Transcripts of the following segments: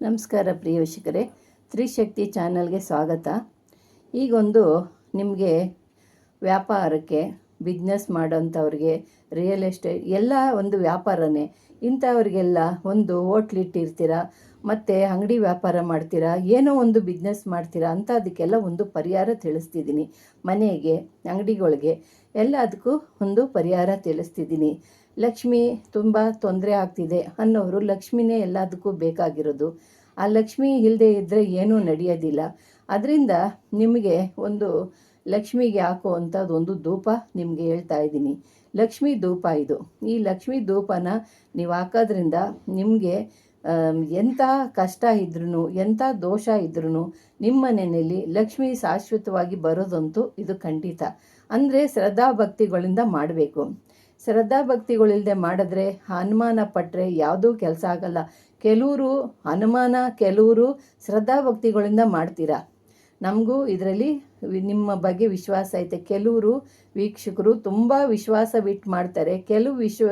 ನಮಸ್ಕಾರ ಪ್ರಿಯ ವೀಕ್ಷಕರೇ, ತ್ರಿಶಕ್ತಿ ಚಾನಲ್ಗೆ ಸ್ವಾಗತ. ಈಗೊಂದು ನಿಮಗೆ ವ್ಯಾಪಾರಕ್ಕೆ ಬಿಸ್ನೆಸ್ ಮಾಡೋಂಥವ್ರಿಗೆ ರಿಯಲ್ ಎಸ್ಟೇಟ್ ಎಲ್ಲ ಒಂದು ವ್ಯಾಪಾರನೇ. ಇಂಥವ್ರಿಗೆಲ್ಲ ಒಂದು ಹೋಟ್ಲಿಟ್ಟಿರ್ತೀರ ಮತ್ತು ಅಂಗಡಿ ವ್ಯಾಪಾರ ಮಾಡ್ತೀರಾ, ಏನೋ ಒಂದು ಬಿಸ್ನೆಸ್ ಮಾಡ್ತೀರಾ ಅಂತ ಅದಕ್ಕೆಲ್ಲ ಒಂದು ಪರಿಹಾರ ತಿಳಿಸ್ತಿದ್ದೀನಿ. ಮನೆಗೆ, ಅಂಗಡಿಗಳಿಗೆ ಎಲ್ಲ ಅದಕ್ಕೂ ಒಂದು ಪರಿಹಾರ ತಿಳಿಸ್ತಿದ್ದೀನಿ. ಲಕ್ಷ್ಮಿ ತುಂಬ ತೊಂದರೆ ಆಗ್ತಿದೆ ಅನ್ನೋರು ಲಕ್ಷ್ಮಿನೇ ಎಲ್ಲದಕ್ಕೂ ಬೇಕಾಗಿರೋದು. ಆ ಲಕ್ಷ್ಮಿ ಇಲ್ಲದೆ ಇದ್ದರೆ ಏನೂ ನಡೆಯೋದಿಲ್ಲ. ಅದರಿಂದ ನಿಮಗೆ ಒಂದು ಲಕ್ಷ್ಮಿಗೆ ಹಾಕುವಂಥದ್ದು ಒಂದು ಧೂಪ ನಿಮಗೆ ಹೇಳ್ತಾ ಇದ್ದೀನಿ. ಲಕ್ಷ್ಮಿ ಧೂಪ ಇದು. ಈ ಲಕ್ಷ್ಮಿ ಧೂಪನ ನೀವು ಹಾಕೋದ್ರಿಂದ ನಿಮಗೆ ಎಂಥ ಕಷ್ಟ ಇದ್ರೂ ಎಂಥ ದೋಷ ಇದ್ರೂ ನಿಮ್ಮ ಮನೆಯಲ್ಲಿ ಲಕ್ಷ್ಮಿ ಶಾಶ್ವತವಾಗಿ ಬರೋದಂತೂ ಇದು ಖಂಡಿತ. ಅಂದರೆ ಶ್ರದ್ಧಾ ಭಕ್ತಿಗಳಿಂದ ಮಾಡಬೇಕು. ಶ್ರದ್ಧಾ ಭಕ್ತಿಗಳಿಲ್ಲದೆ ಮಾಡಿದ್ರೆ ಅನುಮಾನ ಪಟ್ಟರೆ ಯಾವುದೂ ಕೆಲಸ ಆಗಲ್ಲ. ಕೆಲವರು ಅನುಮಾನ ಕೆಲವರು ಶ್ರದ್ಧಾ ಭಕ್ತಿಗಳಿಂದ ಮಾಡ್ತೀರಾ? ನಮಗೂ ಇದರಲ್ಲಿ ನಿಮ್ಮ ಬಗ್ಗೆ ವಿಶ್ವಾಸ ಐತೆ. ಕೆಲವರು ವೀಕ್ಷಕರು ತುಂಬ ವಿಶ್ವಾಸ ಬಿಟ್ಟು ಮಾಡ್ತಾರೆ. ಕೆಲವು ವಿಶ್ವ,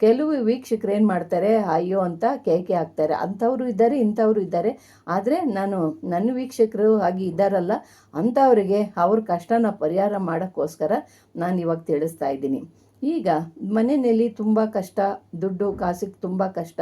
ಕೆಲವು ವೀಕ್ಷಕರು ಏನು ಮಾಡ್ತಾರೆ? ಅಯ್ಯೋ ಅಂತ ಕೇಕೆ ಹಾಕ್ತಾರೆ ಅಂಥವ್ರು ಇದ್ದಾರೆ, ಇಂಥವ್ರು ಇದ್ದಾರೆ. ಆದರೆ ನಾನು, ನನ್ನ ವೀಕ್ಷಕರು ಹಾಗೆ ಇದ್ದಾರಲ್ಲ, ಅಂಥವ್ರಿಗೆ ಅವ್ರ ಕಷ್ಟನ ಪರಿಹಾರ ಮಾಡೋಕ್ಕೋಸ್ಕರ ನಾನು ಇವಾಗ ತಿಳಿಸ್ತಾ ಇದ್ದೀನಿ. ಈಗ ಮನೆಯಲ್ಲಿ ತುಂಬ ಕಷ್ಟ ದುಡ್ಡು ಕಾಸಿಗೆ ತುಂಬ ಕಷ್ಟ.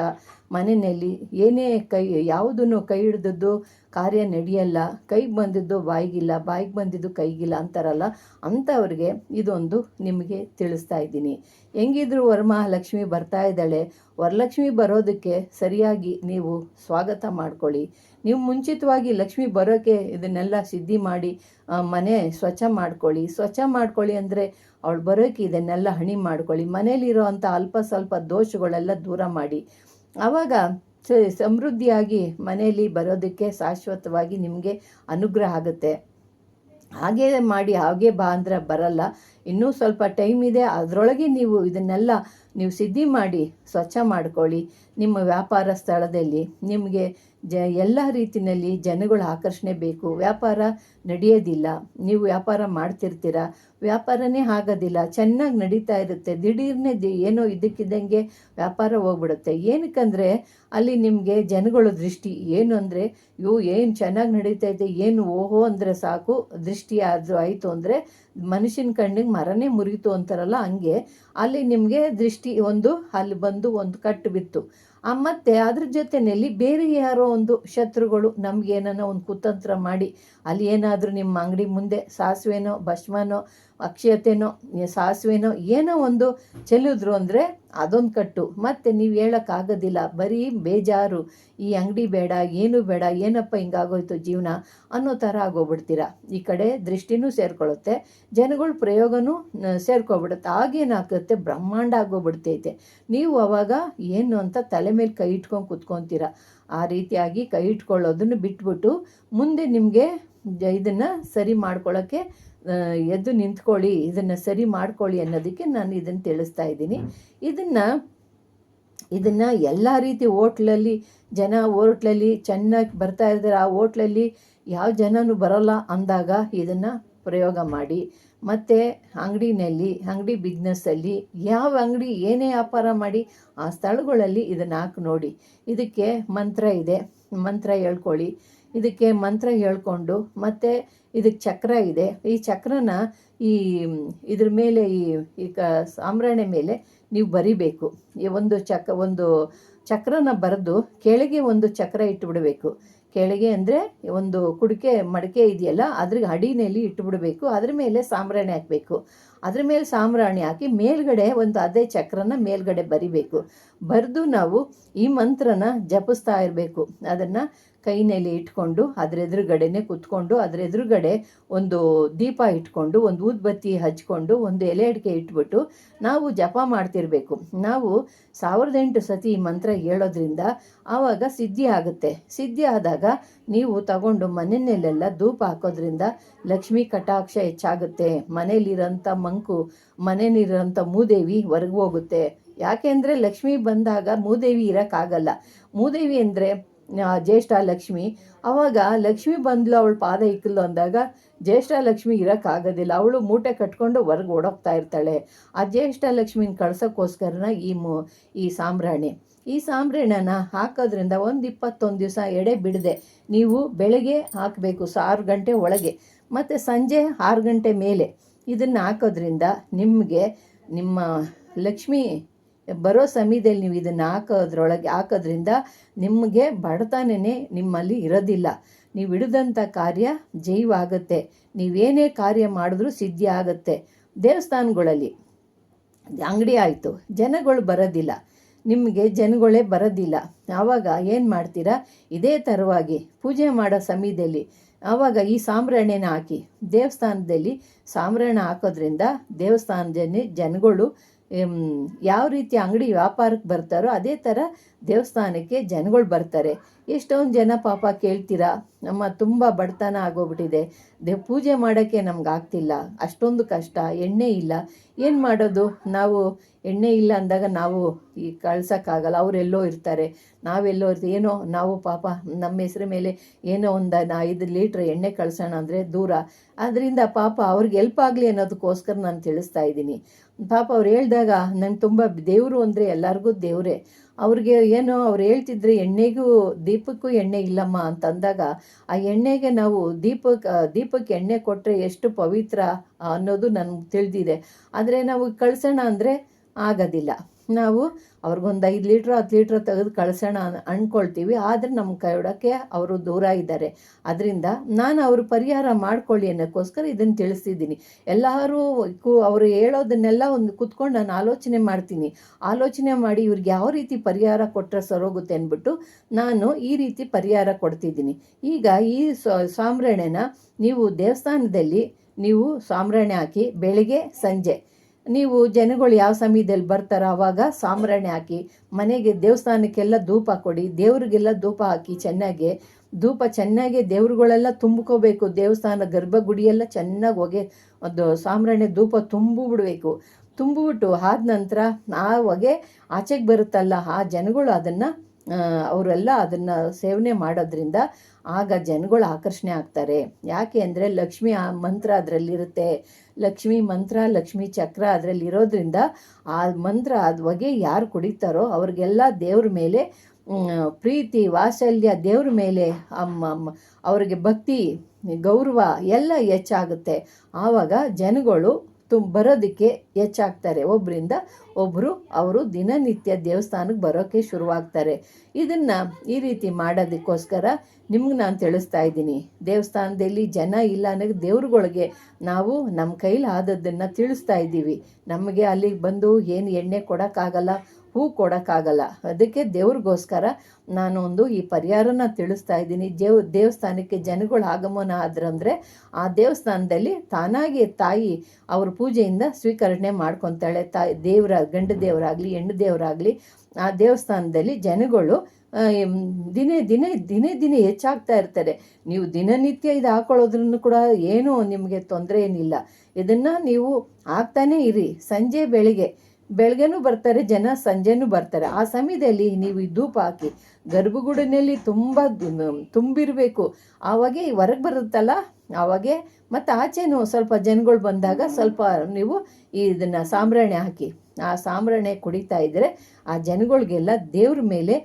ಮನೆಯಲ್ಲಿ ಏನೇ ಕೈ, ಯಾವುದನ್ನು ಕೈ ಹಿಡಿದದ್ದು ಕಾರ್ಯ ನಡೆಯಲ್ಲ ಕೈಗೆ ಬಂದಿದ್ದು ಬಾಯಿಗಿಲ್ಲ, ಬಾಯಿಗೆ ಬಂದಿದ್ದು ಕೈಗಿಲ್ಲ ಅಂತಾರಲ್ಲ, ಅಂಥವ್ರಿಗೆ ಇದೊಂದು ನಿಮಗೆ ತಿಳಿಸ್ತಾ ಇದ್ದೀನಿ. ಹೆಂಗಿದ್ರು ವರಮಹಾಲಕ್ಷ್ಮಿ ಬರ್ತಾ ಇದ್ದಾಳೆ. ವರಲಕ್ಷ್ಮಿ ಬರೋದಕ್ಕೆ ಸರಿಯಾಗಿ ನೀವು ಸ್ವಾಗತ ಮಾಡ್ಕೊಳ್ಳಿ. ನೀವು ಮುಂಚಿತವಾಗಿ ಲಕ್ಷ್ಮಿ ಬರೋಕ್ಕೆ ಇದನ್ನೆಲ್ಲ ಸಿದ್ಧಿ ಮಾಡಿ ಮನೆ ಸ್ವಚ್ಛ ಮಾಡ್ಕೊಳ್ಳಿ. ಸ್ವಚ್ಛ ಮಾಡ್ಕೊಳ್ಳಿ ಅಂದರೆ ಅವಳು ಬರೋಕ್ಕೆ ಇದನ್ನೆಲ್ಲ ಹಣಿ ಮಾಡ್ಕೊಳ್ಳಿ. ಮನೇಲಿರೋ ಅಂಥ ಅಲ್ಪ ಸ್ವಲ್ಪ ದೋಷಗಳೆಲ್ಲ ದೂರ ಮಾಡಿ. ಆವಾಗ ಸಮೃದ್ಧಿಯಾಗಿ ಮನೆಯಲ್ಲಿ ಬರೋದಕ್ಕೆ ಶಾಶ್ವತವಾಗಿ ನಿಮಗೆ ಅನುಗ್ರಹ ಆಗುತ್ತೆ. ಹಾಗೆ ಮಾಡಿ, ಹಾಗೆ ಬಾ ಅಂದರೆ ಬರಲ್ಲ. ಇನ್ನೂ ಸ್ವಲ್ಪ ಟೈಮ್ ಇದೆ, ಅದರೊಳಗೆ ನೀವು ಇದನ್ನೆಲ್ಲ ನೀವು ಸಿದ್ಧಿ ಮಾಡಿ, ಸ್ವಚ್ಛ ಮಾಡ್ಕೊಳ್ಳಿ. ನಿಮ್ಮ ವ್ಯಾಪಾರ ಸ್ಥಳದಲ್ಲಿ ನಿಮಗೆ ಜ ಎಲ್ಲ ರೀತಿಯಲ್ಲಿ ಜನಗಳ ಆಕರ್ಷಣೆ ಬೇಕು. ವ್ಯಾಪಾರ ನಡೆಯೋದಿಲ್ಲ. ನೀವು ವ್ಯಾಪಾರ ಮಾಡ್ತಿರ್ತೀರ. ವ್ಯಾಪಾರನೇ ಆಗೋದಿಲ್ಲ. ಚೆನ್ನಾಗಿ ನಡೀತಾ ಇರುತ್ತೆ. ದಿಢೀರ್ನೆ ಏನೋ ಇದಕ್ಕಿದ್ದಂಗೆ ವ್ಯಾಪಾರ ಹೋಗ್ಬಿಡುತ್ತೆ. ಏನಕ್ಕಂದರೆ ಅಲ್ಲಿ ನಿಮಗೆ ಜನಗಳ ದೃಷ್ಟಿ. ಏನು ಅಂದರೆ ಇವು ಏನು ಚೆನ್ನಾಗಿ ನಡೀತಾ ಏನು ಓಹೋ ಅಂದರೆ ಸಾಕು, ದೃಷ್ಟಿ ಆದರೂ ಆಯಿತು ಅಂದರೆ ಮನುಷ್ಯನ ಕಣ್ಣಿಗೆ ಮರನೇ ಮುರಿಯಿತು ಅಂತಾರಲ್ಲ ಹಂಗೆ, ಅಲ್ಲಿ ನಿಮಗೆ ದೃಷ್ಟಿ ಒಂದು, ಅಲ್ಲಿ ಬಂದು ಒಂದು ಕಟ್ಟು ಬಿತ್ತು. ಮತ್ತು ಅದ್ರ ಜೊತೆಯಲ್ಲಿ ಬೇರೆ ಯಾರೋ ಒಂದು ಶತ್ರುಗಳು ನಮಗೇನೋ ಒಂದು ಕುತಂತ್ರ ಮಾಡಿ, ಅಲ್ಲಿ ಏನಾದರೂ ನಿಮ್ಮ ಅಂಗಡಿ ಮುಂದೆ ಸಾಸಿವೆನೋ, ಭಸ್ಮನೋ ಅಕ್ಷಯತೆನೋ ಸಾಸಿವೆನೋ ಏನೋ ಒಂದು ಚೆಲ್ಲಿದ್ರು ಅಂದರೆ ಅದೊಂದು ಕಟ್ಟು. ಮತ್ತು ನೀವು ಹೇಳೋಕ್ಕಾಗೋದಿಲ್ಲ, ಬರೀ ಬೇಜಾರು, ಈ ಅಂಗಡಿ ಬೇಡ, ಏನು ಬೇಡ, ಏನಪ್ಪ ಹಿಂಗಾಗೋಯ್ತು ಜೀವನ ಅನ್ನೋ ಥರ ಆಗೋಗ್ಬಿಡ್ತೀರ. ಈ ಕಡೆ ದೃಷ್ಟಿನೂ ಸೇರ್ಕೊಳ್ಳುತ್ತೆ, ಜನಗಳ ಪ್ರಯೋಗನೂ ಸೇರ್ಕೊಬಿಡುತ್ತೆ. ಆಗೇನಾಗುತ್ತೆ ಬ್ರಹ್ಮಾಂಡ ಆಗೋಗ್ಬಿಡ್ತೈತೆ. ನೀವು ಅವಾಗ ಏನು ಅಂತ ತಲೆ ಮೇಲೆ ಕೈ ಇಟ್ಕೊಂಡು ಕುತ್ಕೊತೀರ. ಆ ರೀತಿಯಾಗಿ ಕೈ ಇಟ್ಕೊಳ್ಳೋದನ್ನು ಬಿಟ್ಬಿಟ್ಟು ಮುಂದೆ ನಿಮಗೆ ಇದನ್ನು ಸರಿ ಮಾಡ್ಕೊಳ್ಳೋಕ್ಕೆ ಎದ್ದು ನಿಂತ್ಕೊಳ್ಳಿ ಇದನ್ನು ಸರಿ ಮಾಡ್ಕೊಳ್ಳಿ ಅನ್ನೋದಕ್ಕೆ ನಾನು ಇದನ್ನು ತಿಳಿಸ್ತಾ ಇದ್ದೀನಿ. ಇದನ್ನು ಇದನ್ನು ಎಲ್ಲ ರೀತಿ ಓಟ್ಲಲ್ಲಿ ಜನ ಓಟ್ಲಲ್ಲಿ ಚೆನ್ನಾಗಿ ಬರ್ತಾ ಇದ್ದಾರೆ ಆ ಓಟ್ಲಲ್ಲಿ ಯಾವ ಜನನೂ ಬರೋಲ್ಲ ಅಂದಾಗ ಇದನ್ನು ಪ್ರಯೋಗ ಮಾಡಿ. ಮತ್ತು ಅಂಗಡಿನಲ್ಲಿ ಅಂಗಡಿ ಬಿಸ್ನೆಸ್ಸಲ್ಲಿ ಯಾವ ಅಂಗಡಿ ಏನೇ ವ್ಯಾಪಾರ ಮಾಡಿ ಆ ಸ್ಥಳಗಳಲ್ಲಿ ಇದನ್ನು ಹಾಕಿ ನೋಡಿ. ಇದಕ್ಕೆ ಮಂತ್ರ ಇದೆ. ಮಂತ್ರ ಹೇಳ್ಕೊಳ್ಳಿ. ಇದಕ್ಕೆ ಮಂತ್ರ ಹೇಳ್ಕೊಂಡು ಮತ್ತು ಇದಕ್ಕೆ ಚಕ್ರ ಇದೆ. ಈ ಚಕ್ರನ ಈ, ಇದ್ರ ಮೇಲೆ ಈ ಈ ಕ ಸಾಂಬ್ರಾಣಿ ಮೇಲೆ ನೀವು ಬರಿಬೇಕು. ಈ ಒಂದು ಚಕ್ರ ಒಂದು ಚಕ್ರನ ಬರೆದು ಕೆಳಗೆ ಒಂದು ಚಕ್ರ ಇಟ್ಟುಬಿಡಬೇಕು. ಕೆಳಗೆ ಅಂದರೆ ಒಂದು ಕುಡಿಕೆ, ಮಡಿಕೆ ಇದೆಯಲ್ಲ, ಅದ್ರಿಗೆ ಅಡಿನಲ್ಲಿ ಇಟ್ಟುಬಿಡಬೇಕು. ಅದ್ರ ಮೇಲೆ ಸಾಂಬ್ರಾಣಿ ಹಾಕಬೇಕು. ಅದ್ರ ಮೇಲೆ ಸಾಂಬ್ರಾಣಿ ಹಾಕಿ ಮೇಲ್ಗಡೆ ಒಂದು ಅದೇ ಚಕ್ರನ ಮೇಲ್ಗಡೆ ಬರಿಬೇಕು. ಬರೆದು ನಾವು ಈ ಮಂತ್ರನ ಜಪಿಸ್ತಾ ಇರಬೇಕು. ಅದನ್ನು ಕೈನಲ್ಲಿ ಇಟ್ಕೊಂಡು ಅದ್ರ ಎದುರುಗಡೆನೆ ಕುತ್ಕೊಂಡು ಅದ್ರ ಎದುರುಗಡೆ ಒಂದು ದೀಪ ಇಟ್ಕೊಂಡು, ಒಂದು ಊದ್ಬತ್ತಿ ಹಚ್ಕೊಂಡು, ಒಂದು ಎಲೆ ಅಡಿಕೆ ಇಟ್ಬಿಟ್ಟು ನಾವು ಜಪ ಮಾಡ್ತಿರ್ಬೇಕು. ನಾವು ಸಾವಿರದ ಎಂಟು ಸತಿ ಮಂತ್ರ ಹೇಳೋದ್ರಿಂದ ಆವಾಗ ಸಿದ್ಧಿ ಆಗುತ್ತೆ. ಸಿದ್ಧಿ ಆದಾಗ ನೀವು ತಗೊಂಡು ಮನೆಯಲ್ಲೆಲ್ಲ ಧೂಪ ಹಾಕೋದ್ರಿಂದ ಲಕ್ಷ್ಮೀ ಕಟಾಕ್ಷ ಹೆಚ್ಚಾಗುತ್ತೆ. ಮನೇಲಿರೋಂಥ ಮಂಕು, ಮನೇಲಿರೋಂಥ ಮೂದೇವಿ ಹೊರಗೆ ಹೋಗುತ್ತೆ. ಯಾಕೆಂದರೆ ಲಕ್ಷ್ಮಿ ಬಂದಾಗ ಮೂದೇವಿ ಇರೋಕ್ಕಾಗಲ್ಲ. ಮೂದೇವಿ ಅಂದರೆ ಜ್ಯೇಷ್ಠ ಲಕ್ಷ್ಮಿ. ಅವಾಗ ಲಕ್ಷ್ಮಿ ಬಂದ್ಲು, ಅವಳು ಪಾದ ಇಕ್ಕಲು ಅಂದಾಗ ಜ್ಯೇಷ್ಠ ಲಕ್ಷ್ಮಿ ಇರೋಕ್ಕಾಗೋದಿಲ್ಲ. ಅವಳು ಮೂಟೆ ಕಟ್ಕೊಂಡು ಹೊರಗೆ ಓಡೋಗ್ತಾ ಇರ್ತಾಳೆ. ಆ ಜ್ಯೇಷ್ಠ ಲಕ್ಷ್ಮಿನ ಕಳ್ಸೋಕ್ಕೋಸ್ಕರನ ಈ ಮು, ಈ ಸಾಂಬ್ರಾಣಿ. ಈ ಸಾಂಬ್ರಾಣಿನ ಹಾಕೋದ್ರಿಂದ ಒಂದು ಇಪ್ಪತ್ತೊಂದು ದಿವಸ ಎಡೆ ಬಿಡದೆ. ನೀವು ಬೆಳಗ್ಗೆ ಹಾಕಬೇಕು ಸಾರು ಗಂಟೆ ಒಳಗೆ. ಮತ್ತು ಸಂಜೆ ಆರು ಗಂಟೆ ಮೇಲೆ ಇದನ್ನು ಹಾಕೋದ್ರಿಂದ ನಿಮಗೆ ನಿಮ್ಮ ಲಕ್ಷ್ಮಿ ಬರೋ ಸಮಯದಲ್ಲಿ ನೀವು ಇದನ್ನು ಹಾಕೋದ್ರೊಳಗೆ, ಹಾಕೋದ್ರಿಂದ ನಿಮಗೆ ಬಡತನನೇ ನಿಮ್ಮಲ್ಲಿ ಇರೋದಿಲ್ಲ. ನೀವು ಹಿಡಿದಂಥ ಕಾರ್ಯ ಜೈವಾಗುತ್ತೆ ನೀವೇನೇ ಕಾರ್ಯ ಮಾಡಿದ್ರೂ ಸಿದ್ಧಿ ಆಗುತ್ತೆ. ದೇವಸ್ಥಾನಗಳಲ್ಲಿ ಅಂಗಡಿ ಆಯಿತು, ಜನಗಳು ಬರೋದಿಲ್ಲ. ನಿಮಗೆ ಜನಗಳೇ ಬರೋದಿಲ್ಲ. ಆವಾಗ ಏನು ಮಾಡ್ತೀರಾ? ಇದೇ ಥರವಾಗಿ ಪೂಜೆ ಮಾಡೋ ಸಮಯದಲ್ಲಿ ಆವಾಗ ಈ ಸಾಂಬ್ರಾಣಿನ ಹಾಕಿ, ದೇವಸ್ಥಾನದಲ್ಲಿ ಸಾಂಬ್ರಾಣ ಹಾಕೋದ್ರಿಂದ ದೇವಸ್ಥಾನದಲ್ಲಿ ಜನಗಳು ಯಾವ ರೀತಿ ಅಂಗಡಿ ವ್ಯಾಪಾರಕ್ಕೆ ಬರ್ತಾರೋ ಅದೇ ಥರ ದೇವಸ್ಥಾನಕ್ಕೆ ಜನಗಳು ಬರ್ತಾರೆ. ಎಷ್ಟೊಂದು ಜನ ಪಾಪ ಕೇಳ್ತೀರಾ? ನಮ್ಮ ತುಂಬ ಬಡತನ ಆಗೋಗ್ಬಿಟ್ಟಿದೆ. ದೇ, ಪೂಜೆ ಮಾಡೋಕ್ಕೆ ನಮ್ಗೆ ಆಗ್ತಿಲ್ಲ. ಅಷ್ಟೊಂದು ಕಷ್ಟ, ಎಣ್ಣೆ ಇಲ್ಲ. ಏನು ಮಾಡೋದು? ನಾವು ಎಣ್ಣೆ ಇಲ್ಲ ಅಂದಾಗ ನಾವು ಈ ಕಳ್ಸೋಕ್ಕಾಗಲ್ಲ. ಅವರೆಲ್ಲೋ ಇರ್ತಾರೆ. ನಾವೆಲ್ಲೋ ಇರ್ತೀವಿ. ಏನೋ ನಾವು ಪಾಪ ನಮ್ಮ ಹೆಸ್ರ ಮೇಲೆ ಏನೋ ಒಂದು ಐದು ಲೀಟ್ರ್ ಎಣ್ಣೆ ಕಳ್ಸೋಣ ಅಂದರೆ ದೂರ. ಅದರಿಂದ ಪಾಪ ಅವ್ರಿಗೆ ಹೆಲ್ಪ್ ಆಗಲಿ ಅನ್ನೋದಕ್ಕೋಸ್ಕರ ನಾನು ತಿಳಿಸ್ತಾ ಇದ್ದೀನಿ. ಪಾಪ ಅವ್ರು ಹೇಳಿದಾಗ ನಂಗೆ ತುಂಬ ದೇವರು ಅಂದರೆ ಎಲ್ಲರಿಗೂ ದೇವರೇ. ಅವ್ರಿಗೆ ಏನು ಅವ್ರು ಹೇಳ್ತಿದ್ರೆ ಎಣ್ಣೆಗೂ ದೀಪಕ್ಕೂ ಎಣ್ಣೆ ಇಲ್ಲಮ್ಮ ಅಂತಂದಾಗ, ಆ ಎಣ್ಣೆಗೆ ನಾವು ದೀಪಕ್ಕೆ ದೀಪಕ್ಕೆ ಎಣ್ಣೆ ಕೊಟ್ಟರೆ ಎಷ್ಟು ಪವಿತ್ರ ಅನ್ನೋದು ನನಗೆ ತಿಳಿದಿದೆ. ಆದರೆ ನಾವು ಕಳ್ಸೋಣ ಅಂದರೆ ಆಗೋದಿಲ್ಲ. ನಾವು ಅವ್ರಿಗೊಂದು ಐದು ಲೀಟ್ರ್, ಹತ್ತು ಲೀಟ್ರ್ ತೆಗೆದು ಕಳಿಸೋಣ ಅಂದ್ಕೊಳ್ತೀವಿ ಆದರೆ ನಮ್ಮ ಕೈಡೋಕ್ಕೆ ಅವರು ದೂರ ಇದ್ದಾರೆ. ಅದರಿಂದ ನಾನು ಅವರು ಪರಿಹಾರ ಮಾಡ್ಕೊಳ್ಳಿ ಅನ್ನೋಕ್ಕೋಸ್ಕರ ಇದನ್ನು ತಿಳಿಸ್ತಿದ್ದೀನಿ. ಎಲ್ಲರೂ ಅವರು ಹೇಳೋದನ್ನೆಲ್ಲ ಒಂದು ಕುತ್ಕೊಂಡು ನಾನು ಆಲೋಚನೆ ಮಾಡ್ತೀನಿ. ಆಲೋಚನೆ ಮಾಡಿ ಇವ್ರಿಗೆ ಯಾವ ರೀತಿ ಪರಿಹಾರ ಕೊಟ್ಟರೆ ಸರೋಗುತ್ತೆ ಅಂದ್ಬಿಟ್ಟು ನಾನು ಈ ರೀತಿ ಪರಿಹಾರ ಕೊಡ್ತಿದ್ದೀನಿ. ಈಗ ಈ ಸಾಂಬ್ರಾಣಿನ ನೀವು ದೇವಸ್ಥಾನದಲ್ಲಿ ನೀವು ಸಾಂಬ್ರಾಣಿ ಹಾಕಿ ಬೆಳಿಗ್ಗೆ ಸಂಜೆ ನೀವು ಜನಗಳು ಯಾವ ಸಮಯದಲ್ಲಿ ಬರ್ತಾರೋ ಆವಾಗ ಸಾಂಬ್ರಾಣಿ ಹಾಕಿ, ಮನೆಗೆ ದೇವಸ್ಥಾನಕ್ಕೆಲ್ಲ ಧೂಪ ಕೊಡಿ, ದೇವರಿಗೆಲ್ಲ ಧೂಪ ಹಾಕಿ ಚೆನ್ನಾಗಿ, ಧೂಪ ಚೆನ್ನಾಗಿ ದೇವ್ರುಗಳೆಲ್ಲ ತುಂಬ್ಕೋಬೇಕು, ದೇವಸ್ಥಾನ ಗರ್ಭಗುಡಿಯೆಲ್ಲ ಚೆನ್ನಾಗಿ ಹೊಗೆ ಒಂದು ಸಾಂಬ್ರಾಣಿ ಧೂಪ ತುಂಬು ಬಿಡಬೇಕು ತುಂಬಿಬಿಟ್ಟು ಆದ ನಂತರ ಆ ಹೊಗೆ ಆಚೆಗೆ ಬರುತ್ತಲ್ಲ, ಆ ಜನಗಳು ಅದನ್ನು ಅವರೆಲ್ಲ ಅದನ್ನು ಸೇವನೆ ಮಾಡೋದ್ರಿಂದ ಆಗ ಜನಗಳು ಆಕರ್ಷಣೆ ಆಗ್ತಾರೆ. ಯಾಕೆ ಅಂದರೆ ಲಕ್ಷ್ಮಿ ಆ ಮಂತ್ರ ಅದರಲ್ಲಿರುತ್ತೆ. ಲಕ್ಷ್ಮಿ ಮಂತ್ರ, ಲಕ್ಷ್ಮಿ ಚಕ್ರ ಅದರಲ್ಲಿ ಇರೋದ್ರಿಂದ ಆ ಮಂತ್ರ ಅದ ಹೊಗೆ ಯಾರು ಕುಡಿತಾರೋ ಅವ್ರಿಗೆಲ್ಲ ದೇವ್ರ ಮೇಲೆ ಪ್ರೀತಿ, ವಾತ್ಸಲ್ಯ ದೇವ್ರ ಮೇಲೆ ಅವ್ರಿಗೆ ಭಕ್ತಿ, ಗೌರವ ಎಲ್ಲ ಹೆಚ್ಚಾಗುತ್ತೆ. ಆವಾಗ ಜನಗಳು ತುಂಬ ಬರೋದಕ್ಕೆ ಹೆಚ್ಚಾಗ್ತಾರೆ. ಒಬ್ಬರಿಂದ ಒಬ್ಬರು ಅವರು ದಿನನಿತ್ಯ ದೇವಸ್ಥಾನಕ್ಕೆ ಬರೋಕ್ಕೆ ಶುರುವಾಗ್ತಾರೆ. ಇದನ್ನು ಈ ರೀತಿ ಮಾಡೋದಕ್ಕೋಸ್ಕರ ನಿಮ್ಗೆ ನಾನು ತಿಳಿಸ್ತಾ ಇದ್ದೀನಿ. ದೇವಸ್ಥಾನದಲ್ಲಿ ಜನ ಇಲ್ಲ ಅನ್ನೋದು ದೇವ್ರುಗಳಿಗೆ ನಾವು ನಮ್ಮ ಕೈಲಿ ಆದದ್ದನ್ನು ತಿಳಿಸ್ತಾ ಇದ್ದೀವಿ. ನಮಗೆ ಅಲ್ಲಿಗೆ ಬಂದು ಏನು ಎಣ್ಣೆ ಕೊಡೋಕ್ಕಾಗಲ್ಲ ಹೂ ಕೊಡೋಕ್ಕಾಗಲ್ಲ. ಅದಕ್ಕೆ ದೇವ್ರಿಗೋಸ್ಕರ ನಾನು ಒಂದು ಈ ಪರಿಹಾರನ ತಿಳಿಸ್ತಾ ಇದ್ದೀನಿ. ದೇವ್, ದೇವಸ್ಥಾನಕ್ಕೆ ಜನಗಳು ಆಗಮನ ಆದ್ರಂದರೆ ಆ ದೇವಸ್ಥಾನದಲ್ಲಿ ತಾನಾಗಿ ತಾಯಿ ಅವ್ರ ಪೂಜೆಯಿಂದ ಸ್ವೀಕರಣೆ ಮಾಡ್ಕೊತಾಳೆ. ತಾಯಿ ದೇವರ, ಗಂಡು ದೇವರಾಗಲಿ, ಹೆಣ್ಣು ದೇವರಾಗಲಿ ಆ ದೇವಸ್ಥಾನದಲ್ಲಿ ಜನಗಳು ದಿನೇ ದಿನೇ ದಿನೇ ದಿನೇ ಹೆಚ್ಚಾಗ್ತಾ ಇರ್ತಾರೆ. ನೀವು ದಿನನಿತ್ಯ ಇದು ಹಾಕೊಳ್ಳೋದ್ರೂ ಕೂಡ ಏನೂ ನಿಮಗೆ ತೊಂದರೆ ಏನಿಲ್ಲ. ಇದನ್ನು ನೀವು ಆಗ್ತಾನೇ ಇರಿ. ಸಂಜೆ ಬೆಳಿಗ್ಗೆ ಬೆಳಗ್ಗೆನೂ ಬರ್ತಾರೆ, ಜನ ಸಂಜೆನೂ ಬರ್ತಾರೆ. ಆ ಸಮಯದಲ್ಲಿ ನೀವು ಈ ಧೂಪ ಹಾಕಿ ಗರ್ಭಗುಡಿನಲ್ಲಿ ತುಂಬ ತುಂಬಿರಬೇಕು. ಆವಾಗೆ ಹೊರಗೆ ಬರುತ್ತಲ್ಲ, ಆವಾಗೆ ಮತ್ತು ಆಚೆನೂ ಸ್ವಲ್ಪ ಜನಗಳು ಬಂದಾಗ ಸ್ವಲ್ಪ ನೀವು ಇದನ್ನು ಸಾಂಬ್ರಾಣಿ ಹಾಕಿ, ಆ ಸಾಂಬ್ರಾಣಿ ಕುಡಿತಾ ಇದ್ದರೆ ಆ ಜನಗಳಿಗೆಲ್ಲ ದೇವ್ರ ಮೇಲೆ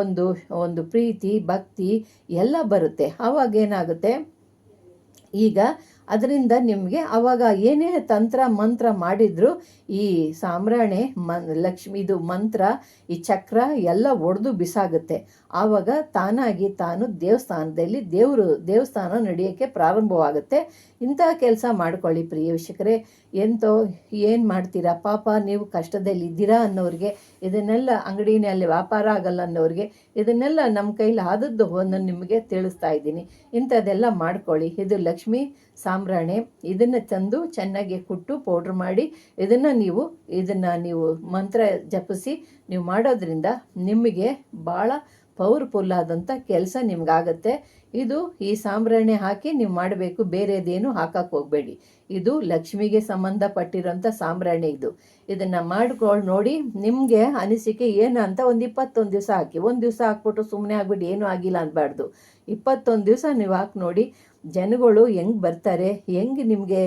ಒಂದು ಒಂದು ಪ್ರೀತಿ, ಭಕ್ತಿ ಎಲ್ಲ ಬರುತ್ತೆ. ಆವಾಗೇನಾಗುತ್ತೆ ಈಗ ಅದರಿಂದ ನಿಮಗೆ ಆವಾಗ ಏನೇ ತಂತ್ರ, ಮಂತ್ರ ಮಾಡಿದ್ರು, ಈ ಸಾಂಬ್ರಾಣಿ ಮನ್ ಲಕ್ಷ್ಮಿ, ಇದು ಮಂತ್ರ, ಈ ಚಕ್ರ ಎಲ್ಲ ಒಡೆದು ಬಿಸಾಗುತ್ತೆ. ಆವಾಗ ತಾನಾಗಿ ತಾನು ದೇವಸ್ಥಾನದಲ್ಲಿ ದೇವರು, ದೇವಸ್ಥಾನ ನಡೆಯೋಕ್ಕೆ ಪ್ರಾರಂಭವಾಗುತ್ತೆ. ಇಂಥ ಕೆಲಸ ಮಾಡ್ಕೊಳ್ಳಿ ಪ್ರಿಯ ವೀಕ್ಷಕರೇ. ಎಂತೋ ಏನು ಮಾಡ್ತೀರಾ? ಪಾಪ ನೀವು ಕಷ್ಟದಲ್ಲಿ ಇದ್ದೀರಾ ಅನ್ನೋರಿಗೆ, ಇದನ್ನೆಲ್ಲ ಅಂಗಡಿನಲ್ಲಿ ವ್ಯಾಪಾರ ಆಗಲ್ಲ ಅನ್ನೋರಿಗೆ, ಇದನ್ನೆಲ್ಲ ನಮ್ಮ ಕೈಲಿ ಆದದ್ದು ನಿಮಗೆ ತಿಳಿಸ್ತಾ ಇದ್ದೀನಿ. ಇಂಥದ್ದೆಲ್ಲ ಮಾಡ್ಕೊಳ್ಳಿ. ಇದು ಲಕ್ಷ್ಮಿ ಸಾಂಬ್ರಾಣಿ. ಇದನ್ನು ತಂದು ಚೆನ್ನಾಗಿ ಕುಟ್ಟು ಪೌಡ್ರ್ ಮಾಡಿ ಇದನ್ನು ನೀವು ಇದನ್ನು ನೀವು ಮಂತ್ರ ಜಪಿಸಿ ನೀವು ಮಾಡೋದ್ರಿಂದ ನಿಮಗೆ ಭಾಳ ಪವರ್ಫುಲ್ ಆದಂಥ ಕೆಲಸ ನಿಮಗಾಗತ್ತೆ. ಇದು ಈ ಸಾಂಬ್ರಾಣಿ ಹಾಕಿ ನೀವು ಮಾಡಬೇಕು, ಬೇರೆದೇನು ಹಾಕಕ್ಕೆ ಹೋಗಬೇಡಿ. ಇದು ಲಕ್ಷ್ಮಿಗೆ ಸಂಬಂಧಪಟ್ಟಿರೋಂಥ ಸಾಂಬ್ರಾಣಿ ಇದು. ಇದನ್ನು ಮಾಡ್ಕೊಂಡು ನೋಡಿ ನಿಮಗೆ ಅನಿಸಿಕೆ ಏನು ಅಂತ ಒಂದು ಇಪ್ಪತ್ತೊಂದು ದಿವಸ ಹಾಕಿ. ಒಂದು ದಿವಸ ಹಾಕ್ಬಿಟ್ಟು ಸುಮ್ಮನೆ ಆಗ್ಬಿಟ್ಟು ಏನೂ ಆಗಿಲ್ಲ ಅನ್ಬಾರ್ದು. ಇಪ್ಪತ್ತೊಂದು ದಿವಸ ನೀವು ಹಾಕಿ ನೋಡಿ, ಜನಗಳು ಹೆಂಗೆ ಬರ್ತಾರೆ, ಹೆಂಗೆ ನಿಮಗೆ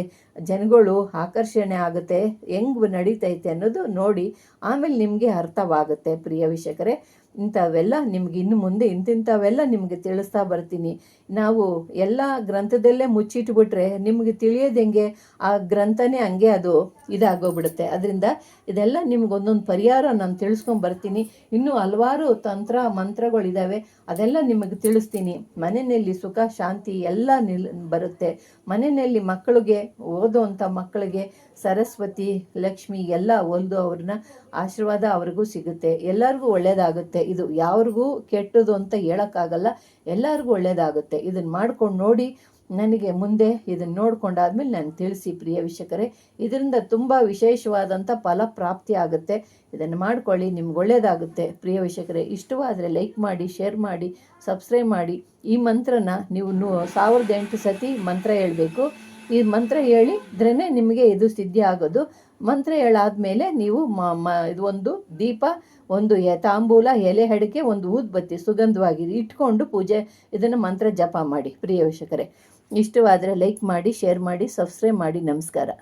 ಜನಗಳು ಆಕರ್ಷಣೆ ಆಗುತ್ತೆ, ಹೆಂಗೆ ನಡೀತೈತೆ ಅನ್ನೋದು ನೋಡಿ, ಆಮೇಲೆ ನಿಮಗೆ ಅರ್ಥವಾಗುತ್ತೆ, ಪ್ರಿಯ ವೀಕ್ಷಕರೇ. ಇಂಥವೆಲ್ಲ ನಿಮ್ಗೆ ಇನ್ನು ಮುಂದೆ ಇಂತಿಂಥವೆಲ್ಲ ನಿಮಗೆ ತಿಳಿಸ್ತಾ ಬರ್ತೀನಿ. ನಾವು ಎಲ್ಲ ಗ್ರಂಥದಲ್ಲೇ ಮುಚ್ಚಿಟ್ಬಿಟ್ರೆ ನಿಮಗೆ ತಿಳಿಯೋದು ಹೆಂಗೆ? ಆ ಗ್ರಂಥನೇ ಹಂಗೆ ಅದು ಇದಾಗೋಗ್ಬಿಡುತ್ತೆ. ಅದರಿಂದ ಇದೆಲ್ಲ ನಿಮ್ಗೆ ಒಂದೊಂದು ಪರಿಹಾರ ನಾನು ತಿಳಿಸ್ಕೊಂಡು ಬರ್ತೀನಿ. ಇನ್ನೂ ಹಲವಾರು ತಂತ್ರ ಮಂತ್ರಗಳಿದ್ದಾವೆ ಅದೆಲ್ಲ ನಿಮಗೆ ತಿಳಿಸ್ತೀನಿ. ಮನೆಯಲ್ಲಿ ಸುಖ, ಶಾಂತಿ ಎಲ್ಲ ನಿಲ್ ಬರುತ್ತೆ. ಮನೆಯಲ್ಲಿ ಮಕ್ಕಳಿಗೆ ಓದುವಂಥ ಮಕ್ಕಳಿಗೆ ಸರಸ್ವತಿ, ಲಕ್ಷ್ಮಿ ಎಲ್ಲ ಒಂದು ಅವ್ರನ್ನ ಆಶೀರ್ವಾದ ಅವ್ರಿಗೂ ಸಿಗುತ್ತೆ. ಎಲ್ಲರಿಗೂ ಒಳ್ಳೆಯದಾಗುತ್ತೆ ಇದು ಯಾರಿಗೂ ಕೆಟ್ಟದು ಅಂತ ಹೇಳೋಕ್ಕಾಗಲ್ಲ. ಎಲ್ಲರಿಗೂ ಒಳ್ಳೆಯದಾಗುತ್ತೆ ಇದನ್ನು ಮಾಡ್ಕೊಂಡು ನೋಡಿ ನನಗೆ ಮುಂದೆ ಇದನ್ನು ನೋಡ್ಕೊಂಡಾದ್ಮೇಲೆ ನಾನು ತಿಳಿಸಿ ಪ್ರಿಯ ವೀಕ್ಷಕರೇ. ಇದರಿಂದ ತುಂಬ ವಿಶೇಷವಾದಂಥ ಫಲ ಪ್ರಾಪ್ತಿ ಆಗುತ್ತೆ. ಇದನ್ನು ಮಾಡ್ಕೊಳ್ಳಿ, ನಿಮ್ಗೆ ಒಳ್ಳೆಯದಾಗುತ್ತೆ ಪ್ರಿಯ ವೀಕ್ಷಕರೇ, ಇಷ್ಟವಾದರೆ ಲೈಕ್ ಮಾಡಿ, ಶೇರ್ ಮಾಡಿ, ಸಬ್ಸ್ಕ್ರೈಬ್ ಮಾಡಿ. ಈ ಮಂತ್ರನ ನೀವು ಸಾವಿರದ ಎಂಟು ಸತಿ ಮಂತ್ರ ಹೇಳಬೇಕು. ಈ ಮಂತ್ರ ಹೇಳಿದ್ರೇ ನಿಮಗೆ ಇದು ಸಿದ್ಧಿ ಆಗೋದು. ಮಂತ್ರ ಹೇಳಾದ್ಮೇಲೆ ನೀವು ಮ ಇದು ಒಂದು ದೀಪ, ಒಂದು ತಾಂಬೂಲ, ಎಲೆ ಅಡಿಕೆ, ಒಂದು ಊದ್ಬತ್ತಿ ಸುಗಂಧವಾಗಿ ಇಟ್ಕೊಂಡು ಪೂಜೆ, ಇದನ್ನು ಮಂತ್ರ ಜಪ ಮಾಡಿ. ಪ್ರಿಯ ವೀಕ್ಷಕರೇ, ಇಷ್ಟವಾದರೆ ಲೈಕ್ ಮಾಡಿ ಶೇರ್ ಮಾಡಿ ಸಬ್ಸ್ಕ್ರೈಬ್ ಮಾಡಿ. ನಮಸ್ಕಾರ.